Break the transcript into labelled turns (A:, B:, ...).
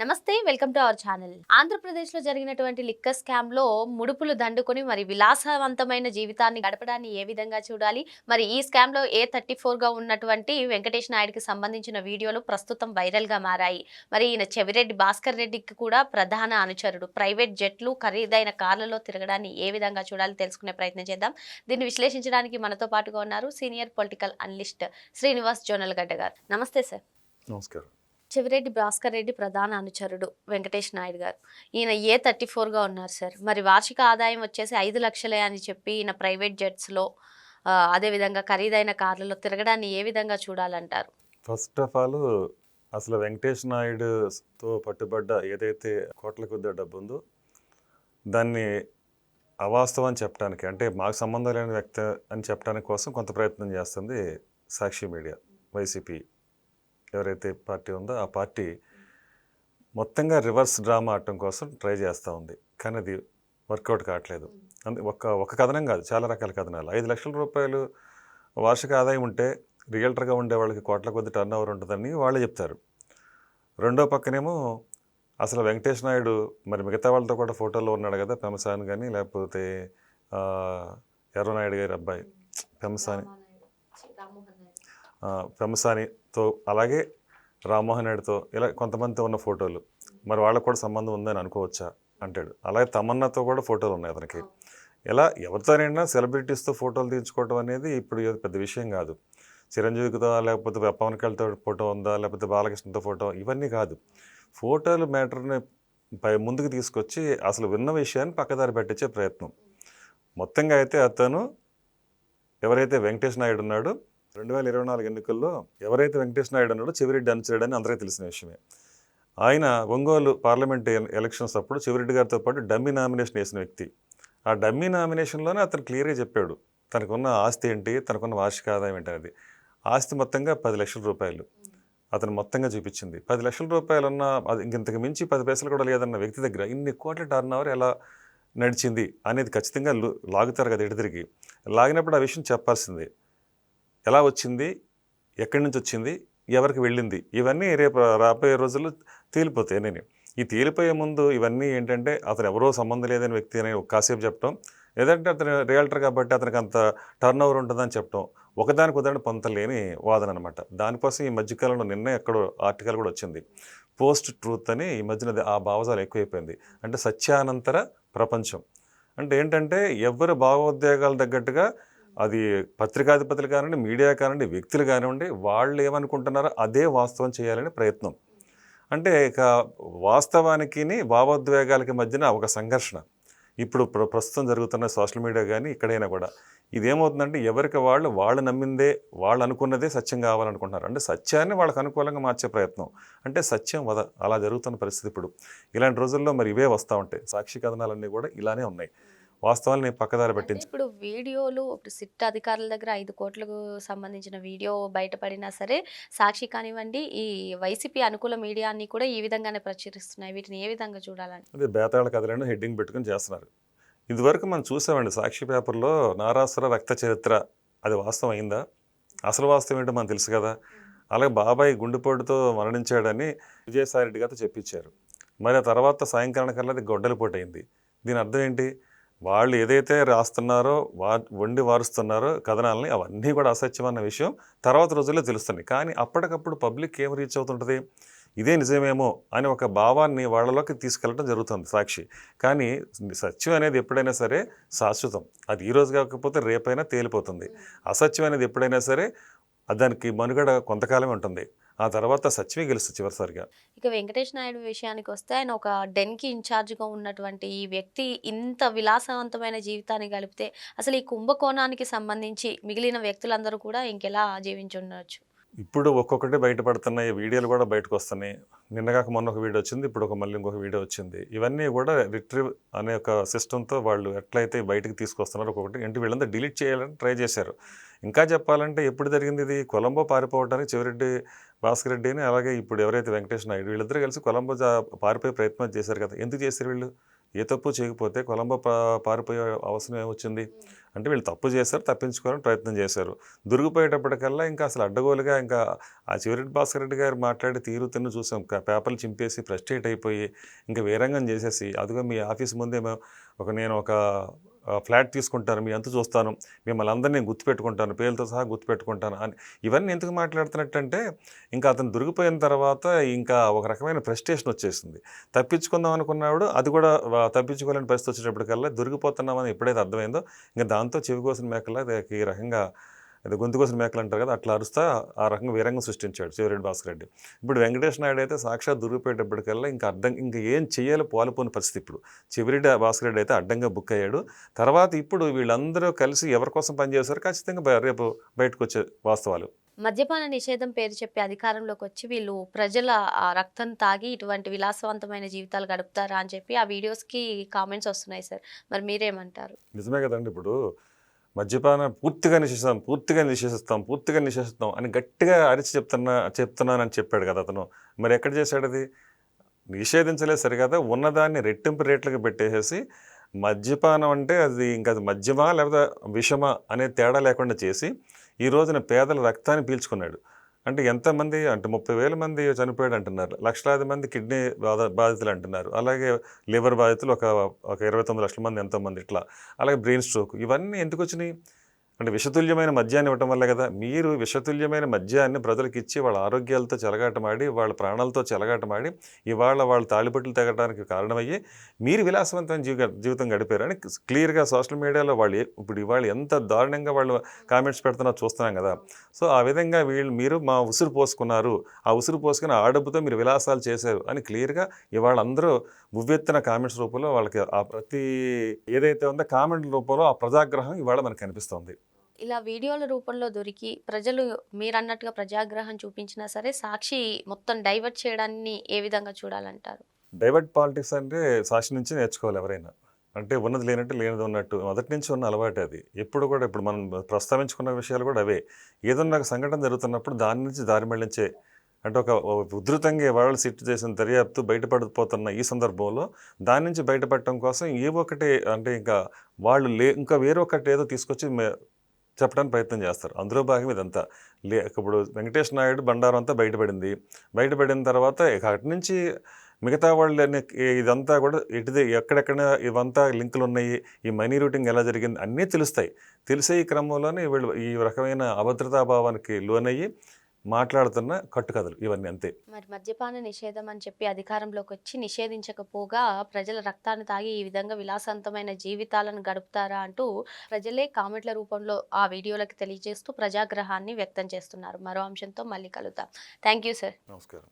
A: నమస్తే welcome to our channel. ఆంధ్రప్రదేశ్లో జరిగినటువంటి లిక్కర్ స్కామ్లో ముడుపులు దండుకొని మరి విలాసవంతమైన జీవితాన్ని గడపడాన్ని ఏ విధంగా చూడాలి? మరి ఈ స్కామ్లో ఏ థర్టీ ఫోర్గా ఉన్నటువంటి వెంకటేష్ నాయుడుకి సంబంధించిన వీడియోలు ప్రస్తుతం వైరల్గా మారాయి. మరి ఈయన చెవిరెడ్డి భాస్కర్ రెడ్డికి కూడా ప్రధాన అనుచరుడు. ప్రైవేట్ జెట్లు ఖరీదైన కార్లలో తిరగడాన్ని ఏ విధంగా చూడాలి తెలుసుకునే ప్రయత్నం చేద్దాం. దీన్ని విశ్లేషించడానికి మనతో పాటుగా ఉన్నారు senior political analyst Srinivas Jonal Gadda garu. నమస్తే సార్.
B: నమస్కారం.
A: చెవిరెడ్డి భాస్కర్ రెడ్డి ప్రధాన అనుచరుడు వెంకటేష్ నాయుడు గారు. ఈయన ఏ థర్టీ ఫోర్గా ఉన్నారు సార్? మరి వార్షిక ఆదాయం వచ్చేసి ఐదు లక్షలే అని చెప్పి ఈయన ప్రైవేట్ జెట్స్లో అదేవిధంగా ఖరీదైన కార్లలో తిరగడాన్ని ఏ విధంగా చూడాలంటారు?
B: ఫస్ట్ ఆఫ్ ఆల్ అసలు వెంకటేష్ నాయుడుతో పట్టుబడ్డ ఏదైతే కోట్ల కొద్ది డబ్బు ఉందో దాన్ని అవాస్తవం చెప్పడానికి అంటే మాకు సంబంధం లేని వ్యక్తి అని చెప్పడానికి కోసం కొంత ప్రయత్నం చేస్తుంది సాక్షి మీడియా వైసీపీ ఎవరైతే పార్టీ ఉందో ఆ పార్టీ మొత్తంగా రివర్స్ డ్రామా ఆడటం కోసం ట్రై చేస్తూ ఉంది. కానీ అది వర్కౌట్ కావట్లేదు. అందు ఒక ఒక కథనం కాదు చాలా రకాల కథనాలు. ఐదు లక్షల రూపాయలు వార్షిక ఆదాయం ఉంటే రియల్టర్గా ఉండే వాళ్ళకి కోట్ల కొద్ది టర్న్ ఓవర్ ఉంటుందని వాళ్ళే చెప్తారు. రెండో పక్కనేమో అసలు వెంకటేష్ నాయుడు మరి మిగతా వాళ్ళతో కూడా ఫోటోలో ఉన్నాడు కదా పెమసాన్ కానీ లేకపోతే ఎర్రనాయుడు గారి అబ్బాయి. పెమసాని ఆ, పెమసానితో అలాగే రామ్మోహన్ నాయుడుతో ఇలా కొంతమందితో ఉన్న ఫోటోలు. మరి వాళ్ళకు కూడా సంబంధం ఉందని అనుకోవచ్చా? అంటాడు. అలాగే తమన్నాతో కూడా ఫోటోలు ఉన్నాయి అతనికి. ఇలా ఎవరితోనైనా సెలబ్రిటీస్తో ఫోటోలు తీయించుకోవడం అనేది ఇప్పుడు పెద్ద విషయం కాదు. చిరంజీవితో లేకపోతే పవన్ కళ్యాణ్తో ఫోటో ఉందా? లేకపోతే బాలకృష్ణతో ఫోటో? ఇవన్నీ కాదు. ఫోటోలు మ్యాటర్ని పై ముందుకు తీసుకొచ్చి అసలు విన్న విషయాన్ని పక్కదారి పెట్టించే ప్రయత్నం. మొత్తంగా అయితే అతను ఎవరైతే వెంకటేష్ నాయుడు ఉన్నాడో రెండు వేల ఇరవై నాలుగు ఎన్నికల్లో ఎవరైతే వెంకటేష్ నాయుడు అన్నాడో చెవిరెడ్డి అనుచరుడని అందరికీ తెలిసిన విషయమే. ఆయన ఒంగోలు పార్లమెంట్ ఎలక్షన్స్ అప్పుడు చెవిరెడ్డి గారితో పాటు డమ్మీ నామినేషన్ వేసిన వ్యక్తి. ఆ డమ్మీ నామినేషన్లోనే అతను క్లియర్గా చెప్పాడు తనకున్న ఆస్తి ఏంటి తనకున్న వార్షిక ఆదాయం ఏంటి అనేది. ఆస్తి మొత్తంగా పది లక్షల రూపాయలు. అతను మొత్తంగా చూపించింది. పది లక్షల రూపాయలు ఉన్న అది ఇంతకు మించి పది పైసలు కూడా లేదన్న వ్యక్తి దగ్గర ఇన్ని కోట్ల టర్న్ ఓవర్ ఎలా నడిచింది అనేది ఖచ్చితంగా లాగుతారు కదా ఎటు లాగినప్పుడు ఆ విషయం చెప్పాల్సిందే. ఎలా వచ్చింది? ఎక్కడి నుంచి వచ్చింది? ఎవరికి వెళ్ళింది? ఇవన్నీ రేపు రాబోయే రోజుల్లో తేలిపోతాయి నేను ఈ తేలిపోయే ముందు ఇవన్నీ ఏంటంటే అతను ఎవరో సంబంధం లేదని వ్యక్తి అని కాసేపు చెప్పడం లేదంటే అతను రియల్టర్ కాబట్టి అతనికి అంత టర్న్ ఓవర్ ఉంటుందని చెప్పడం ఒకదానికి ఉదాహరణ పొంతలేని వాదన అనమాట దానికోసం ఈ మధ్యకాలంలో నిన్న ఎక్కడో ఆర్టికల్ కూడా వచ్చింది. పోస్ట్ ట్రూత్ అని ఈ మధ్యన ఆ భావజాలు ఎక్కువైపోయింది. అంటే సత్యానంతర ప్రపంచం. అంటే ఏంటంటే ఎవరి భావోద్వేగాలు తగ్గట్టుగా అది పత్రికాధిపతులు కానివ్వండి మీడియా కానివ్వండి వ్యక్తులు కానివ్వండి వాళ్ళు ఏమనుకుంటున్నారో అదే వాస్తవం చేయాలని ప్రయత్నం. అంటే ఇక వాస్తవానికి భావోద్వేగాలకి మధ్యన ఒక సంఘర్షణ. ఇప్పుడు ప్ర ప్రస్తుతం జరుగుతున్న సోషల్ మీడియా కానీ ఇక్కడైనా కూడా. ఇదేమవుతుందంటే ఎవరికి వాళ్ళు వాళ్ళు నమ్మిందే వాళ్ళు అనుకున్నదే సత్యం కావాలనుకుంటున్నారు. అంటే సత్యాన్ని వాళ్ళకి అనుకూలంగా మార్చే ప్రయత్నం. అంటే సత్యం వద అలా జరుగుతున్న పరిస్థితి ఇప్పుడు. ఇలాంటి రోజుల్లో మరి ఇవే వస్తూ ఉంటాయి. సాక్షి కథనాలన్నీ కూడా ఇలానే ఉన్నాయి. వాస్తవాల్ని పక్కదారి
A: అంటే
B: పట్టించి
A: ఇప్పుడు వీడియోలు ఇప్పుడు సిట్ అధికారుల దగ్గర ఐదు కోట్లకు సంబంధించిన వీడియో బయటపడినా సరే సాక్షి కానివ్వండి ఈ వైసీపీ అనుకూల మీడియా అన్ని కూడా ఈ విధంగానే ప్రచురిస్తున్నాయి. వీటిని ఏ విధంగా చూడాలని?
B: అదే బేతాళ కథలను హెడ్డింగ్ పెట్టుకుని చేస్తున్నారు. ఇదివరకు మనం చూసామండి సాక్షి పేపర్లో నారాసుర రక్త చరిత్ర అది వాస్తవం అయిందా? అసలు వాస్తవం ఏంటో మనకు తెలుసు కదా. అలాగే బాబాయ్ గుండెపోటుతో మరణించాడని విజయసాయి రెడ్డి గారితో చెప్పించారు మరి ఆ తర్వాత సాయంకాలం కల్లా అది గొడ్డలిపోటు అయింది దీని అర్థం ఏంటి? వాళ్ళు ఏదైతే రాస్తున్నారో వా వండి వారుస్తున్నారో కథనాలని అవన్నీ కూడా అసత్యం అన్న విషయం తర్వాత రోజుల్లో తెలుస్తుంది కానీ అప్పటికప్పుడు పబ్లిక్ ఏం రీచ్ అవుతుంటుంది? ఇదే నిజమేమో అని ఒక భావాన్ని వాళ్ళలోకి తీసుకెళ్ళడం జరుగుతుంది సాక్షి. కానీ సత్యం అనేది ఎప్పుడైనా సరే శాశ్వతం. అది ఈ రోజు కాకపోతే రేపైనా తేలిపోతుంది. అసత్యం అనేది ఎప్పుడైనా సరే దానికి మనుగడ కొంతకాలమే ఉంటుంది. ఆ తర్వాత సత్యమే గెలుస్తుంది చివరిసారిగా.
A: ఇక వెంకటేష్ నాయుడు విషయానికి వస్తే ఆయన ఒక డెన్కి ఇన్ఛార్జ్గా ఉన్నటువంటి ఈ వ్యక్తి ఇంత విలాసవంతమైన జీవితాన్ని గలిపితే అసలు ఈ కుంభకోణానికి సంబంధించి మిగిలిన వ్యక్తులందరూ కూడా ఇంకెలా జీవించి ఉండవచ్చు
B: ఇప్పుడు ఒక్కొక్కటి బయటపడుతున్నాయి వీడియోలు కూడా బయటకు వస్తున్నాయి నిన్నగాక మొన్న ఒక వీడియో వచ్చింది ఇప్పుడు ఒక మళ్ళీ ఇంకొక వీడియో వచ్చింది. ఇవన్నీ కూడా రిట్రీవ్ అనే ఒక సిస్టంతో వాళ్ళు ఎట్లయితే బయటకు తీసుకొస్తున్నారో ఒక్కొక్కటి ఏంటి వీళ్ళంతా డిలీట్ చేయాలని ట్రై చేశారు. ఇంకా చెప్పాలంటే ఎప్పుడు జరిగింది ఇది? కొలంబో పారిపోవడానికి చివరెడ్డి భాస్కర్ రెడ్డిని అలాగే ఇప్పుడు ఎవరైతే వెంకటేష్ నాయుడు వీళ్ళిద్దరూ కలిసి కొలంబో పారిపోయే ప్రయత్నం చేశారు కదా. ఎందుకు చేశారు వీళ్ళు? ఏ తప్పు చేయకపోతే కొలంబో పారిపోయే అవసరం ఏమొచ్చింది? అంటే వీళ్ళు తప్పు చేశారు తప్పించుకోవాలని ప్రయత్నం చేశారు. దొరికిపోయేటప్పటికల్లా ఇంకా అసలు అడ్డగోలుగా ఇంకా ఆ చివరెడ్డి భాస్కర్ రెడ్డి గారు మాట్లాడి తీరు తిన్ను చూసాం. పేపర్లు చింపేసి ఫ్రస్ట్రేట్ అయిపోయి ఇంకా వేరంగం చేసేసి అదిగో మీ ఆఫీస్ ముందేమో ఒక నేను ఒక ఫ్లాట్ తీసుకుంటాను మీ ఎంత చూస్తాను మిమ్మల్ని అందరినీ నేను గుర్తుపెట్టుకుంటాను పేర్లతో సహా గుర్తుపెట్టుకుంటాను అని ఇవన్నీ ఎందుకు మాట్లాడుతున్నట్టంటే ఇంకా అతను దొరికిపోయిన తర్వాత ఇంకా ఒక రకమైన ప్రెస్టేషన్ వచ్చేసింది. తప్పించుకుందాం అనుకున్నాడు అది కూడా తప్పించుకోలేని పరిస్థితి వచ్చేటప్పటికల్లా దొరికిపోతున్నామని ఎప్పుడైతే అర్థమైందో ఇంకా దాంతో చెవికోసిన మేకలా ఈ రకంగా గొంతు కోసిన మేకలు అంటారు కదా అట్లా అరుస్తా ఆ రకంగా వీరంగం సృష్టించాడు శివరెడ్డి భాస్కర్ రెడ్డి. ఇప్పుడు వెంకటేష్ నాయుడు అయితే సాక్షాత్ దొరికిపోయేటప్పటికల్లా ఇంకా అర్థం ఇంకా ఏం చేయాలో పాలుపోని పరిస్థితి ఇప్పుడు. చివరెడ్డి భాస్కర్ రెడ్డి అయితే అడ్డంగా బుక్ అయ్యాడు. తర్వాత ఇప్పుడు వీళ్ళందరూ కలిసి ఎవరి కోసం పనిచేశారు ఖచ్చితంగా రేపు బయటకు వచ్చే వాస్తవాలు.
A: మద్యపాన నిషేధం పేరు చెప్పి అధికారంలోకి వచ్చి వీళ్ళు ప్రజల రక్తం తాగి ఇటువంటి విలాసవంతమైన జీవితాలు గడుపుతారా అని చెప్పి ఆ వీడియోస్కి కామెంట్స్ వస్తున్నాయి సార్. మరి మీరేమంటారు?
B: నిజమే కదండి ఇప్పుడు. మద్యపానం పూర్తిగా నిషేధిస్తాం పూర్తిగా నిషేధిస్తాం పూర్తిగా నిషేధిస్తాం అని గట్టిగా అరిచి చెప్తున్నా చెప్తున్నానని చెప్పాడు కదా అతను. మరి ఎక్కడ చేశాడు అది? నిషేధించలేదు సరికదా ఉన్నదాన్ని రెట్టింపు రేట్లకు పెట్టేసేసి మద్యపానం అంటే అది ఇంకా అది మద్యమా లేకపోతే విషమా అనే తేడా లేకుండా చేసి ఈ రోజున పేదల రక్తాన్ని పీల్చుకున్నాడు. అంటే ఎంతమంది అంటే ముప్పై వేల మంది చనిపోయాడు అంటున్నారు. లక్షలాది మంది కిడ్నీ బాధ బాధితులు అంటున్నారు. అలాగే లివర్ బాధితులు ఒక ఒక ఇరవై తొమ్మిది లక్షల మంది ఎంతోమంది ఇట్లా. అలాగే బ్రెయిన్ స్ట్రోక్. ఇవన్నీ ఎందుకు వచ్చినాయి? అంటే విషతుల్యమైన మద్యాన్ని ఇవ్వటం వల్ల కదా. మీరు విషతుల్యమైన మద్యాన్ని ప్రజలకు ఇచ్చి వాళ్ళ ఆరోగ్యాలతో చెలగాటమాడి వాళ్ళ ప్రాణాలతో చెలగాటమాడి ఇవాళ వాళ్ళ తాళిబొట్లు తగ్గడానికి కారణమయ్యి మీరు విలాసవంతమైన జీవిత జీవితం గడిపారు అని క్లియర్గా సోషల్ మీడియాలో వాళ్ళు ఇప్పుడు ఇవాళ ఎంత దారుణంగా వాళ్ళు కామెంట్స్ పెడుతున్నారో చూస్తున్నాం కదా. సో ఆ విధంగా వీళ్ళు మీరు మా ఉసురు పోసుకున్నారు. ఆ ఉసురు పోసుకుని ఆ డబ్బుతో మీరు విలాసాలు చేశారు అని క్లియర్గా ఇవాళ అందరూ ఉవ్వెత్తిన కామెంట్స్ రూపంలో వాళ్ళకి ఆ ప్రతి ఏదైతే ఉందో కామెంట్ రూపంలో ఆ ప్రజాగ్రహం ఇవాళ మనకు కనిపిస్తుంది.
A: ఇలా వీడియోల రూపంలో దొరికి ప్రజలు మీరన్నట్టుగా ప్రజాగ్రహం చూపించినా సరే సాక్షి మొత్తం డైవర్ట్ చేయడాన్ని ఏ విధంగా చూడాలంటారు?
B: డైవర్ట్ పాలిటిక్స్ అంటే సాక్షి నుంచి నేర్చుకోవాలి ఎవరైనా. అంటే ఉన్నది లేనట్టు లేనిది ఉన్నట్టు మొదటి నుంచి ఉన్న అలవాటు అది. ఎప్పుడు కూడా ఇప్పుడు మనం ప్రస్తావించుకున్న విషయాలు కూడా అవే. ఏదన్నా సంఘటన జరుగుతున్నప్పుడు దాని నుంచి దారి మళ్ళించే అంటే ఒక ఉధృతంగా వాళ్ళు సిట్ చేసిన దర్యాప్తు బయటపడిపోతున్న ఈ సందర్భంలో దాని నుంచి బయటపడటం కోసం ఏ ఒకటి అంటే ఇంకా వాళ్ళు లే ఇంకా వేరొకటి ఏదో తీసుకొచ్చి చెప్పడానికి ప్రయత్నం చేస్తారు. అందులో భాగం ఇదంతా. లే ఇప్పుడు వెంకటేష్ నాయుడు బండారం అంతా బయటపడింది. బయటపడిన తర్వాత ఇక అటు నుంచి మిగతా వాళ్ళు ఇదంతా కూడా ఇటుదే ఎక్కడెక్కడ ఇవంతా లింకులు ఉన్నాయి. ఈ మనీ రూటింగ్ ఎలా జరిగింది అన్నీ తెలుస్తాయి. తెలిసే ఈ క్రమంలోనే వీళ్ళు ఈ రకమైన అభద్రతా భావానికి లోనయ్యి మాట్లాడుతున్న కట్టుకథలు ఇవన్నీ అంతే.
A: మరి మద్యపాన నిషేధం అని చెప్పి అధికారంలోకి వచ్చి నిషేధించకపోగా ప్రజల రక్తాన్ని తాగి ఈ విధంగా విలాసవంతమైన జీవితాలను గడుపుతారా అంటూ ప్రజలే కామెంట్ల రూపంలో ఆ వీడియోలకు తెలియజేస్తూ ప్రజాగ్రహాన్ని వ్యక్తం చేస్తున్నారు. మరో అంశంతో మళ్ళీ కలుద్దాం. థ్యాంక్ యూ సార్
B: నమస్కారం.